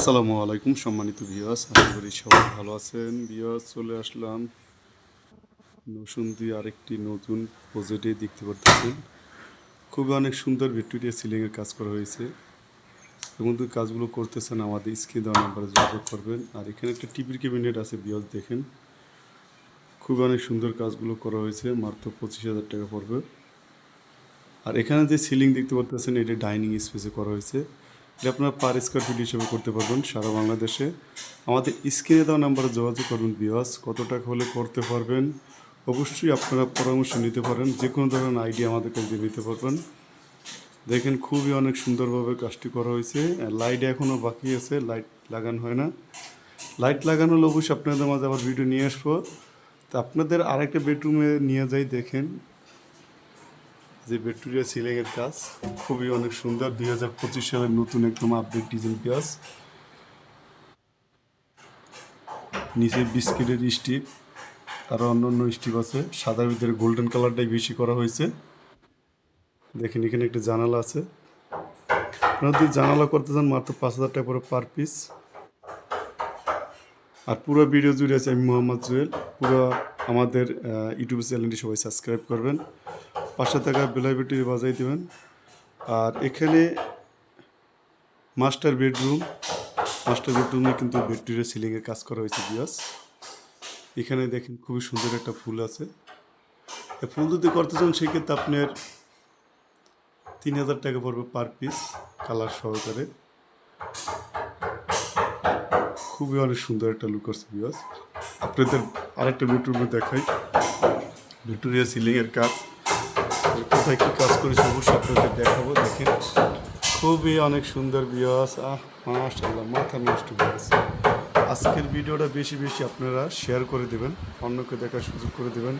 আসসালামু আলাইকুম, সম্মানিত ভিউয়ার্স, আশা করি সবাই ভালো আছেন। ভিউয়ার্স, চলে আসলাম নসুন্দি আরেকটি নতুন প্রজেক্টে দেখতে পারতেছেন। খুবই অনেক সুন্দর ভিক্টোরিয়া সিলিংয়ের কাজ করা হয়েছে। এবং যদি কাজগুলো করতেছেন আমাদের স্ক্রিন দেওয়া নাম্বারে যোগাযোগ করবেন। আর এখানে একটা টিভির ক্যাবিনেট আছে, ভিউয়ার্স, দেখেন। খুবই অনেক সুন্দর কাজগুলো করা হয়েছে, মাত্র পঁচিশ হাজার টাকা পড়বে। আর এখানে যে সিলিং দেখতে পাচ্ছেন এটা ডাইনিং স্পেসে করা হয়েছে। এটা আপনারা পার স্কোয়ার ফিট হিসেবে করতে পারবেন সারা বাংলাদেশে। আমাদের স্ক্রিনে দেওয়া নাম্বারে যোগাযোগ করবেন বিওয়াস কত টাকা হলে করতে পারবেন। অবশ্যই আপনারা পরামর্শ নিতে পারেন যে কোনো ধরনের আইডিয়া আমাদের কাছে দিয়ে নিতে পারবেন। দেখেন খুবই অনেক সুন্দরভাবে কাজটি করা হয়েছে লাইট এখনও বাকি আছে লাইট লাগানো হয় না। লাইট লাগানো হলে অবশ্যই আপনাদের মাঝে আবার ভিডিও নিয়ে আসব। তো আপনাদের আরেকটা বেডরুমে নিয়ে যাই, দেখেন। যে ভিক্টোরিয়া সিলিংয়ের কাজ, খুবই অনেক সুন্দর। দুই হাজার পঁচিশ সালের নতুন একদম আপডেট ডিজাইন পেঁয়াজ। নিচে বিস্কিটের স্টিপ আরও অন্য অন্য স্টিপ আছে। সাদার ভিতরে গোল্ডেন কালারটাই বেশি করা হয়েছে। দেখেন, এখানে একটা জানালা আছে। আপনারা যদি জানালা করতে চান, মাত্র পাঁচ হাজার টাকা করে পার পিস আর পুরো ভিডিও জুড়ে আছে আমি মোহাম্মদ জুয়েল। পুরো আমাদের ইউটিউব চ্যানেলটি সবাই সাবস্ক্রাইব করবেন। পাশে থাকা বেলাইবেটি বাজাই দেবেন। আর এখানে মাস্টার বেডরুম, মাস্টার বেডরুমে কিন্তু বেডরুমের সিলিংয়ের কাজ করা হয়েছে বিয়াস। এখানে দেখেন খুবই সুন্দর একটা ফুল আছে। ফুল যদি করতে চান, সেক্ষেত্রে আপনার তিন হাজার টাকা পড়বে পার পিস, কালার সহকারে। খুবই অনেক সুন্দর একটা লুক আছে বিয়াস। আপনাদের আরেকটা বেডরুমে দেখাই। ভিক্টোরিয়া সিলিংয়ের কাজ। কোথায় কী কাজ করেছে অবশ্যই আপনাদের দেখাবো। দেখেন, খুবই অনেক সুন্দর বিয়াস আহ মাশাল্লাহ মাথা নষ্ট বিয়াস আজকের ভিডিওটা বেশি বেশি আপনারা শেয়ার করে দেবেন, অন্যকে দেখার সুযোগ করে দেবেন।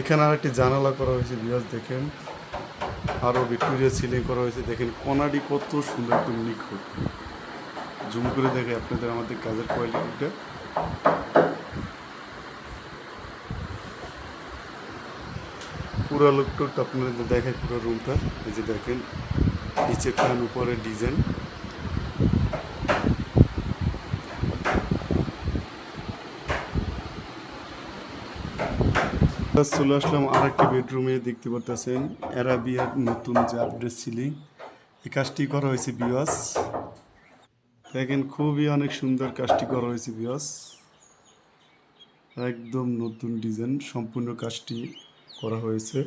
এখানে আরেকটি জানালা করা হয়েছে বিয়াস দেখেন। আরও ভিক্টোরিয়া সিলিং করা হয়েছে। দেখেন কোনাডি কত সুন্দর, একদম নিখুঁত। জুম করে দেখে আপনাদের আমাদের কাজের কোয়ালিটিটা পুরো লুকটুক আপনাদের দেখায় পুরো রুমটা এই যে দেখেন, নিচে ফ্যান উপরে ডিজাইন চলে আসলাম আর একটি বেডরুমে দেখতে পারতেছেন অ্যারাবিয়ার নতুন যে আপডেট সিলিং এই কাজটি করা হয়েছে বিওয়াস দেখেন, খুবই অনেক সুন্দর কাজটি করা হয়েছে বিওয়াস একদম নতুন ডিজাইন সম্পূর্ণ কাজটি করা হয়েছে।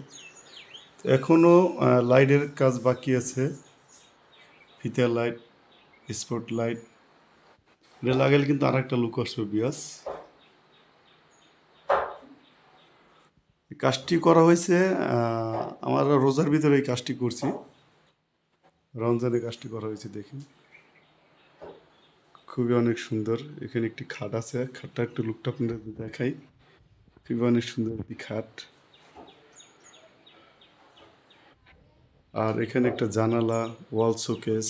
এখনও লাইটের কাজ বাকি আছে। ফিতার লাইট, স্পট লাইট। এটা লাগালে কিন্তু আর একটা লুক আসবে, বিয়াস। কাজটি করা হয়েছে আমরা রোজার ভিতরে এই কাজটি করছি। রমজানের কাজটি করা হয়েছে, দেখুন। খুবই অনেক সুন্দর। এখানে একটি খাট আছে। খাটটা একটু লুকটা আপনাদের দেখাই। খুবই অনেক সুন্দর একটি খাট। আর এখানে একটা জানালা, ওয়াল শোকেস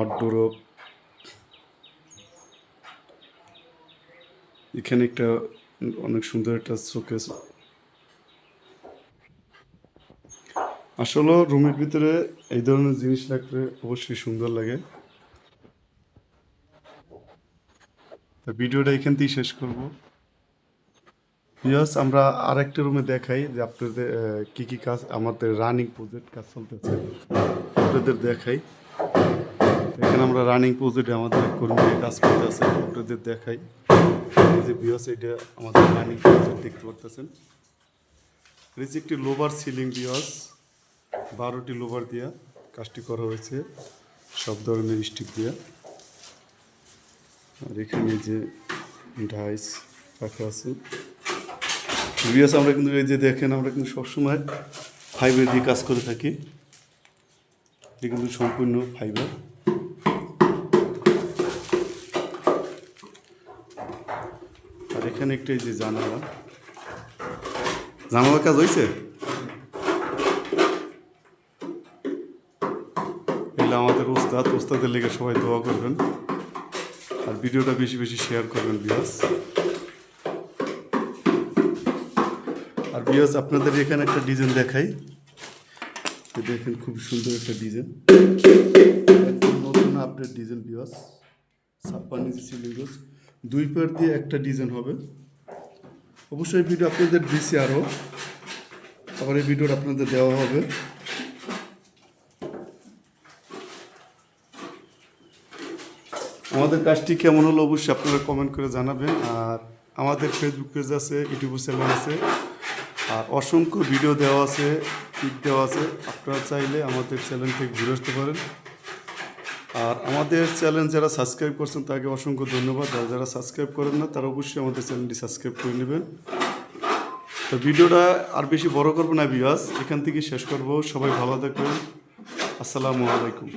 অড্ডোরপ এখানে একটা অনেক সুন্দর একটা শোকেস। আসলে রুমের ভিতরে এই ধরনের জিনিস রাখলে অবশ্যই সুন্দর লাগে। ভিডিওটা এখান থেকেই শেষ করব। ইয়াস আমরা আরেকটা রুমে দেখাই যে আপনাদের কি কি কাজ, আমাদের রানিং প্রজেক্ট কাজ চলতেছে। আপনাদের দেখাই। এখানে আমরা রানিং প্রজেক্টে আমাদের কর্মীরা কাজ করতেছে, আপনাদের দেখাই। যে বিয়াস এটা আমাদের রানিং প্রজেক্ট দেখতে পারতেছেন। যে একটি লোভার সিলিং বিয়াস বারোটি লোভার দিয়া কাজটি করা হয়েছে, সব ধরনের স্টিক দিয়া। আর এখানে যে ডাইস রাখা আছে বিয়াস আমরা কিন্তু এই যে দেখেন, আমরা কিন্তু সবসময় ফাইবার দিয়ে কাজ করে থাকি। এটা কিন্তু সম্পূর্ণ ফাইবার আর এখানে একটা এই যে জানালা। জানালা কাজ হয়েছে এগুলো আমাদের ওস্তাদ, ওস্তাদের লেগে সবাই দোয়া করবেন। আর ভিডিওটা বেশি বেশি শেয়ার করবেন বিয়াস আর বিয়াস আপনাদের এখানে একটা ডিজাইন দেখাই। দেখেন খুব সুন্দর একটা ডিজাইন নতুন আপডেট ডিজাইন বিয়াস ছাপ্পান্ন ইঞ্চি দুই পেয়ার দিয়ে একটা ডিজাইন হবে। অবশ্যই ভিডিও আপনাদের দিছি আরও আবার এই ভিডিওটা আপনাদের দেওয়া হবে। আমাদের কাজটি কেমন হলো অবশ্যই আপনারা কমেন্ট করে জানাবেন। আর আমাদের ফেসবুক পেজ আছে, ইউটিউব চ্যানেল আছে। আর অসংখ্য ভিডিও দেওয়া আছে পিক দেওয়া আছে। আপনারা চাইলে আমাদের চ্যানেল থেকে ঘুরে আসতে পারেন। আর আমাদের চ্যানেল যারা সাবস্ক্রাইব করছেন, তাকে অসংখ্য ধন্যবাদ। আর যারা সাবস্ক্রাইব করেন না, তারা অবশ্যই আমাদের চ্যানেলটি সাবস্ক্রাইব করে নেবেন। তো ভিডিওটা আর বেশি বড় করব না বিয়াস এখান থেকে শেষ করব। সবাই ভালো থাকবেন। আসসালামু আলাইকুম।